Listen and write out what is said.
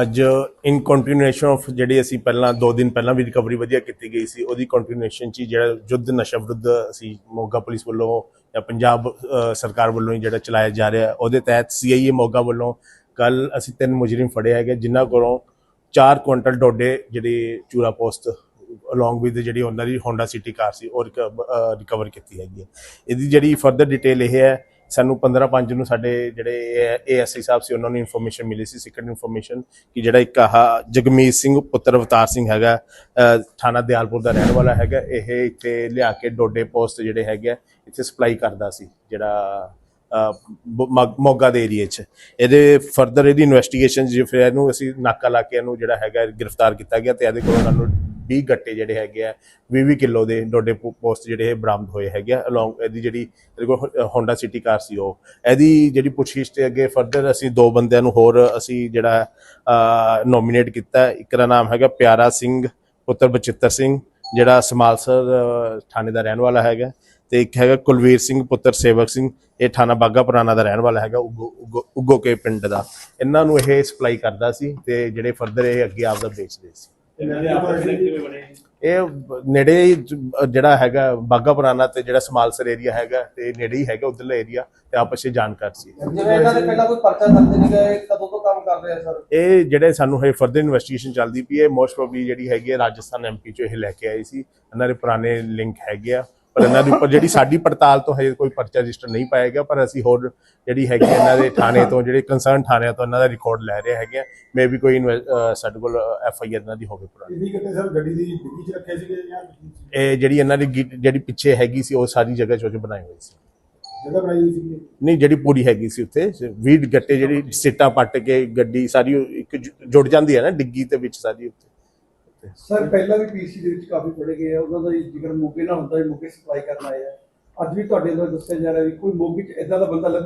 ਅੱਜ ਇਨ continuation of ਜਿਹੜੀ ਅਸੀਂ ਪਹਿਲਾਂ 2 ਦਿਨ ਪਹਿਲਾਂ ਵੀ ਰਿਕਵਰੀ ਵਧੀਆ ਕੀਤੀ ਗਈ ਸੀ, ਉਹਦੀ ਕੰਟੀਨਿਊਏਸ਼ਨ ਚ ਹੀ ਜਿਹੜਾ ਯੁੱਧ ਨਸ਼ਾ ਵਿਰੁੱਧ ਅਸੀਂ ਮੋਗਾ ਪੁਲਿਸ ਵੱਲੋਂ ਜਾਂ ਪੰਜਾਬ ਸਰਕਾਰ ਵੱਲੋਂ ਹੀ ਜਿਹੜਾ ਚਲਾਇਆ ਜਾ ਰਿਹਾ, ਉਹਦੇ ਤਹਿਤ ਸੀਆਈਏ ਮੋਗਾ ਵੱਲੋਂ ਕੱਲ ਅਸੀਂ ਤਿੰਨ ਮੁਜਰਮ ਫੜੇ ਹੈਗੇ, ਜਿਨ੍ਹਾਂ ਕੋਲੋਂ 4 ਕੁਇੰਟਲ ਡੋਡੇ ਜਿਹੜੀ ਚੂਰਾ ਪੋਸਟ ਅਲੋਂਗ ਵਿਦ ਜਿਹੜੀ ਉਹਨਾਂ ਦੀ ਹੋਂਡਾ ਸਿਟੀ ਕਾਰ ਸੀ, ਉਹ ਰਿਕਵਰ ਕੀਤੀ ਹੈਗੀ ਹੈ। ਇਹਦੀ ਜਿਹੜੀ ਫਰਦਰ ਡਿਟੇਲ ਇਹ ਹੈ ਸਾਨੂੰ 15 ਪੰਜ ਨੂੰ ਸਾਡੇ ਜਿਹੜੇ ਏਐਸਆਈ ਸਾਹਿਬ ਸੀ ਉਹਨਾਂ ਨੂੰ ਇਨਫੋਰਮੇਸ਼ਨ ਮਿਲੀ ਸੀ ਸਿਕਰਟ ਇਨਫੋਰਮੇਸ਼ਨ ਕਿ ਜਿਹੜਾ ਇੱਕ ਆਹ ਜਗਮੀਤ ਸਿੰਘ ਪੁੱਤਰ ਅਵਤਾਰ ਸਿੰਘ ਹੈਗਾ ਥਾਣਾ ਦਿਆਲਪੁਰ ਦਾ ਰਹਿਣ ਵਾਲਾ ਹੈਗਾ ਇਹ ਇੱਥੇ ਲਿਆ ਕੇ ਡੋਡੇ ਪੋਸਟ ਜਿਹੜੇ ਹੈਗੇ ਆ, ਇੱਥੇ ਸਪਲਾਈ ਕਰਦਾ ਸੀ ਜਿਹੜਾ ਮੋਗਾ ਦੇ ਏਰੀਏ 'ਚ। ਇਹਦੇ ਫਰਦਰ ਇਹਦੀ ਇਨਵੈਸਟੀਗੇਸ਼ਨ ਜੇ ਫਿਰ ਇਹਨੂੰ ਅਸੀਂ ਨਾਕਾ ਲਾ ਕੇ ਇਹਨੂੰ ਜਿਹੜਾ ਹੈਗਾ ਗ੍ਰਿਫਤਾਰ ਕੀਤਾ ਗਿਆ ਤੇ ਇਹਦੇ ਕੋਲੋਂ ਸਾਨੂੰ 20 ਗੱਟੇ ਜਿਹੜੇ ਹੈਗੇ ਆ 20 ਕਿਲੋ ਦੇ ਡੋਡੇ ਪੋਸਟ ਜਿਹੜੇ ਇਹ ਬਰਾਮਦ ਹੋਏ ਹੈਗੇ ਆ ਅਲੋਂਗ ਇਹਦੀ ਜਿਹੜੀ ਹੋਂਡਾ ਸਿਟੀ ਕਾਰ ਸੀ ਉਹ। ਇਹਦੀ ਜਿਹੜੀ ਪੁੱਛਗਿੱਛ ਤੇ ਅੱਗੇ ਫਰਦਰ ਅਸੀਂ ਦੋ ਬੰਦਿਆਂ ਨੂੰ ਹੋਰ ਅਸੀਂ ਜਿਹੜਾ ਨੋਮੀਨੇਟ ਕੀਤਾ। ਇੱਕ ਦਾ ਨਾਮ ਹੈਗਾ ਪਿਆਰਾ ਸਿੰਘ, ਪੁੱਤਰ ਬਚਿੱਤਰ ਸਿੰਘ, ਜਿਹੜਾ ਸਮਾਲਸਰ ਥਾਣੇ ਦਾ ਰਹਿਣ ਵਾਲਾ ਹੈਗਾ। ਤੇ ਇੱਕ ਹੈਗਾ ਕੁਲਵੀਰ ਸਿੰਘ, ਪੁੱਤਰ ਸੇਵਕ ਸਿੰਘ, ਇਹ ਥਾਣਾ ਬਾਗਾ ਪੁਰਾਣਾ ਦਾ ਰਹਿਣ ਵਾਲਾ ਹੈਗਾ, ਉਗੋ, ਉਗੋ- ਉਗੋ ਕੇ ਪਿੰਡ ਦਾ। ਇਹਨਾਂ ਨੂੰ ਇਹ ਸਪਲਾਈ ਕਰਦਾ ਸੀ ਤੇ ਜਿਹੜੇ ਫਰਦਰ ਇਹ ਅੱਗੇ ਆਪਦਾ ਵੇਚਦੇ ਸੀ। ਇਹਨਾਂ ਦੇ ਆਪਸ ਵਿੱਚ ਕਿਵੇਂ ਬਣੇ? ਇਹ ਨੇੜੇ ਹੀ ਜ- ਜਿਹੜਾ ਹੈਗਾ ਬਾਗਾ ਪੁਰਾਣਾ ਤੇ ਜਿਹੜਾ ਸਮਾਲਸਰ ਏਰੀਆ ਹੈਗਾ ਤੇ ਨੇੜੇ ਹੀ ਹੈਗਾ ਉਧਰਲਾ ਏਰੀਆ ਤੇ ਆਪਸ ਵਿੱਚ ਜਾਣਕਾਰ ਸੀ। ਜਿਵੇਂ ਇਹਨਾਂ ਦੇ ਪਹਿਲਾਂ ਕੋਈ ਪਰਚਾ ਦਰਜ ਨਹੀਂ ਗਏ ਕਦੋਂ ਤੋਂ ਕੰਮ ਕਰ ਰਹੇ ਆ ਸਰ? ਇਹ ਜਿਹੜੇ ਸਾਨੂੰ ਹੈ ਫਰਦਰ ਇਨਵੈਸਟੀਗੇਸ਼ਨ ਚੱਲਦੀ ਪਈ ਹੈ ਮੋਸਟ ਪ੍ਰੋਬਬਲੀ ਜਿਹੜੀ ਹੈਗੀ ਹੈ ਰਾਜਸਥਾਨ ਐਮਪੀ ਚੋਂ ਇਹ ਲੈ ਕੇ ਆਏ ਸੀ। ਇਹਨਾਂ ਦੇ ਪੁਰਾਣੇ ਲਿੰਕ ਹੈਗੇ ਆ। ਪਰ ਇਹਨਾਂ ਦੇ ਉੱਪਰ ਜਿਹੜੀ ਸਾਡੀ ਪੜਤਾਲ ਤੋਂ ਹਜੇ ਕੋਈ ਪਰਚਾ ਰਜਿਸਟਰ ਨਹੀਂ ਪਾਇਆ ਗਿਆ ਪਰ ਅਸੀਂ ਹੋਰ ਜਿਹੜੀ ਹੈਗੀ ਇਹਨਾਂ ਦੇ ਥਾਣੇ ਤੋਂ ਜਿਹੜੇ ਕੰਸਰਨ ਥਾਣਿਆਂ ਤੋਂ ਇਹਨਾਂ ਦਾ ਰਿਕਾਰਡ ਲੈ ਰਹੇ ਹੈਗੇ ਆ। ਮੇ ਵੀ ਕੋਈ ਸਾਡੇ ਕੋਲ ਐਫ ਆਈ ਆਰ ਇਹਨਾਂ ਦੀ ਹੋਵੇ ਪੁਰਾਣੀ। ਕਿੰਨੀ ਕਿਤੇ ਸਰ ਗੱਡੀ ਦੀ ਡਿੱਗੀ ਚ ਰੱਖੇ ਸੀਗੇ ਜਾਂ ਇਹ ਜਿਹੜੀ ਇਹਨਾਂ ਦੀ ਜਿਹੜੀ ਪਿੱਛੇ ਹੈਗੀ ਸੀ ਉਹ ਸਾਰੀ ਜਗ੍ਹਾ ਚੋਂ ਬਣਾਈ ਹੋਈ ਸੀ। ਜਗ੍ਹਾ ਬਣਾਈ ਹੋਈ ਸੀਗੀ? ਨਹੀਂ ਜਿਹੜੀ ਪੂਰੀ ਹੈਗੀ ਸੀ ਉੱਥੇ। 20 ਗੱਟੇ ਜਿਹੜੀ ਸਿੱਟਾਂ ਪੱਟ ਕੇ ਗੱਡੀ ਸਾਰੀ ਇੱਕ ਜੁੜ ਜਾਂਦੀ ਹੈ ਨਾ ਡਿੱਗੀ ਤੇ ਵਿੱਚ ਸਾਰੀ ਉੱਤੇ ਸਰ, ਪਹਿਲਾਂ ਵੀ ਪੀਸੀ ਦੇ ਵਿੱਚ ਕਾਫੀ ਫੜੇ ਗਏ ਆ, ਉਹਨਾਂ ਦਾ ਜ਼ਿਕਰ ਮੋਗੇ ਨਾਲ ਹੁੰਦਾ ਹੈ ਮੋਗੇ ਸਪਲਾਈ ਕਰਨ ਆਏ ਆ। ਅੱਜ ਵੀ ਤੁਹਾਡੇ ਨਾਲ ਦੱਸਿਆ ਜਾ ਰਿਹਾ ਵੀ ਕੋਈ ਮੋਗੇ 'ਚ ਇਦਾਂ ਦਾ ਬੰਦਾ ਲੱਭਾ